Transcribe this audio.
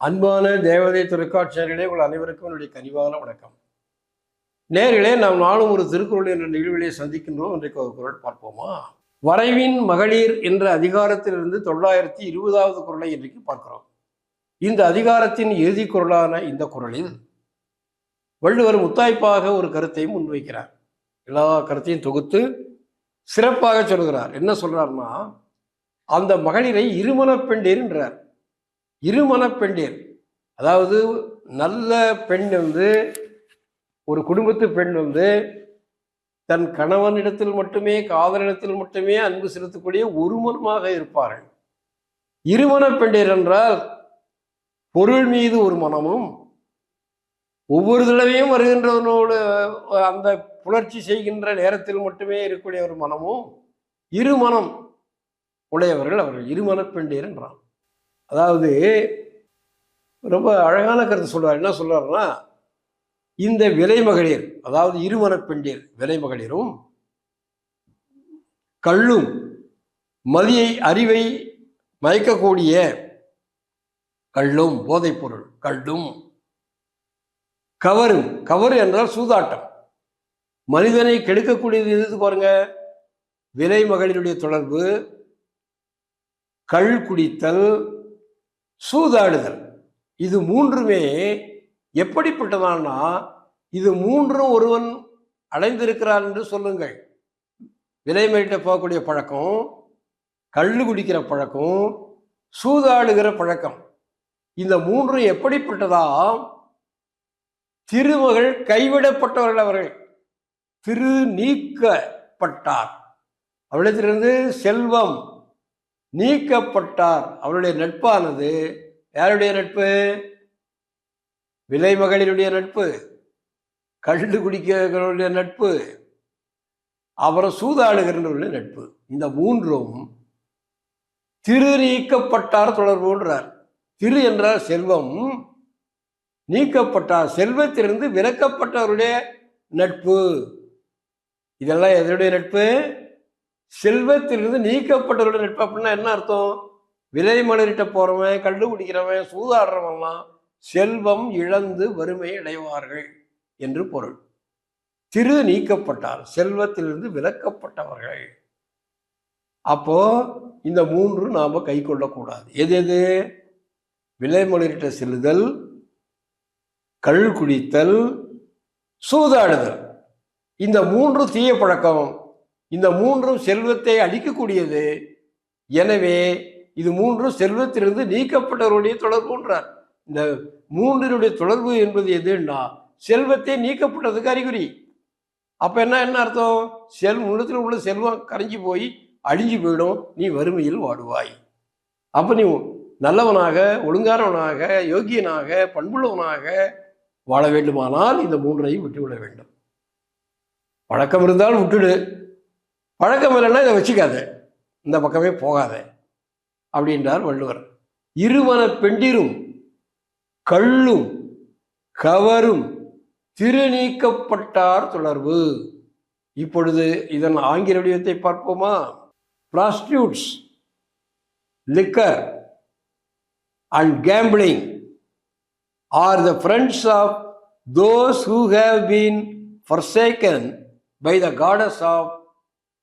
அன்பான தேவதை திருக்காட்சியர்களே உங்கள் அனைவருக்கும் என்னுடைய கனிவான வணக்கம். நேர்களே நாம் நாளும் ஒரு திருக்குறள் என்ற நிகழ்விலே சந்திக்கின்றோம். இன்றைக்கு ஒரு குரல் பார்ப்போமா? வரைவின் மகளிர் என்ற அதிகாரத்திலிருந்து தொள்ளாயிரத்தி இருபதாவது குரலை இன்றைக்கு பார்க்கிறோம். இந்த அதிகாரத்தின் இறுதி குரலான இந்த குரலில் வள்ளுவர் முத்தாய்ப்பாக ஒரு கருத்தை முன்வைக்கிறார். எல்லா கருத்தையும் தொகுத்து சிறப்பாக சொல்கிறார். என்ன சொல்றாருன்னா அந்த மகளிரை இருமணப் என்றார். என்றார் அதாவது நல்ல பெண் வந்து ஒரு குடும்பத்து பெண் வந்து தன் கணவனிடத்தில் மட்டுமே காதலிடத்தில் மட்டுமே அன்பு செலுத்தக்கூடிய ஒரு மனமாக இருப்பார்கள். இருமணப் பெண்டீர் என்றால் பொருள் மீது ஒரு மனமும் ஒவ்வொரு தடவையும் வருகின்றவனோடு அந்த புணர்ச்சி செய்கின்ற நேரத்தில் மட்டுமே இருக்கக்கூடிய ஒரு மனமும் இருமனம் உடையவர்கள் அவர்கள். இருமனப் பெண்டீர் என்றான் அதாவது ரொம்ப அழகான கருத்து சொல்கிறார் என்ன சொல்கிறாருன்னா இந்த விலை மகளிர் அதாவது இருமனப் பெண்டீர் விலை மகளிரும் கள்ளும் மதியை அறிவை மயக்கக்கூடிய கள்ளும் போதைப்பொருள் கள்ளும். கவரும் கவரு என்றால் சூதாட்டம். மனிதனை கெடுக்கக்கூடியது எது பாருங்க? விலை மகளிருடைய தொடர்பு கள் குடித்தல் சூதாடுதல். இது மூன்றுமே எப்படிப்பட்டதான்னா இது மூன்றும் ஒருவன் அடைந்திருக்கிறான் என்று சொல்லுங்கள். விலை மகிட்ட போகக்கூடிய பழக்கம் கள்ளு குடிக்கிற பழக்கம் சூதாடுகிற பழக்கம். இந்த மூன்றும் எப்படிப்பட்டதா? திருமகள் கைவிடப்பட்டவர்கள் அவர்கள். திரு நீக்கப்பட்டார் அவளிடத்திலிருந்து செல்வம் நீக்கப்பட்டார். அவருடைய நட்பானது யாருடைய நட்பு? விலை மகளிருடைய நட்பு. கண்டு குடிக்கிறவர்களுடைய நட்பு. அப்புறம் சூதாடுகிறவர்களுடைய நட்பு. இந்த மூன்றும் திரு நீக்கப்பட்டார் தொடர்புன்றார். திரு என்றால் செல்வம் நீக்கப்பட்டார். செல்வத்திலிருந்து விலக்கப்பட்டவருடைய நட்பு. இதெல்லாம் எதனுடைய நட்பு? செல்வத்திலிருந்து நீக்கப்பட்டவருடைய நட்பு அப்படின்னா என்ன அர்த்தம்? விலை மலரிட்ட போறவன் கண்டு குடிக்கிறவன் சூதாடுறவன்லாம் செல்வம் இழந்து வறுமை அடைவார்கள் என்று பொருள். திரு நீக்கப்பட்டார் செல்வத்திலிருந்து விலக்கப்பட்டவர்கள். அப்போ இந்த மூன்று நாம் கை கொள்ளக்கூடாது. எது எது? விலை மலரிட்ட செல்லுதல் கள் குடித்தல் சூதாடுதல். இந்த மூன்று தீய பழக்கம் இந்த மூன்றும் செல்வத்தை அழிக்கக்கூடியது. எனவே இது மூன்றும் செல்வத்திலிருந்து நீக்கப்பட்டவருடைய தொடர்புன்றார். இந்த மூன்றினுடைய தொடர்பு என்பது எதுன்னா செல்வத்தை நீக்கப்பட்டதுக்கு அறிகுறி. அப்ப என்ன என்ன அர்த்தம்? செல் உள்ளத்தில் உள்ள செல்வம் கரைஞ்சி போய் அழிஞ்சு போயிடும். நீ வறுமையில் வாடுவாய். அப்ப நீ நல்லவனாக ஒழுங்கானவனாக யோகியனாக பண்புள்ளவனாக வாழ வேண்டுமானால் இந்த மூன்றையும் விட்டுவிட வேண்டும். பழக்கம் இருந்தால் விட்டுடு பழக்கம் இல்லைன்னா இதை வச்சுக்காத. இந்த பக்கமே போகாத. அப்படின்றார் வள்ளுவர். இருமன பெண்டிரும் கள்ளும் கவரும் திருநீக்கப்பட்டார் தொடர்பு. இப்பொழுது இதன் ஆங்கில வடிவத்தை பார்ப்போமா? Prostitutes liquor and gambling are the friends of those who have been forsaken by the gods of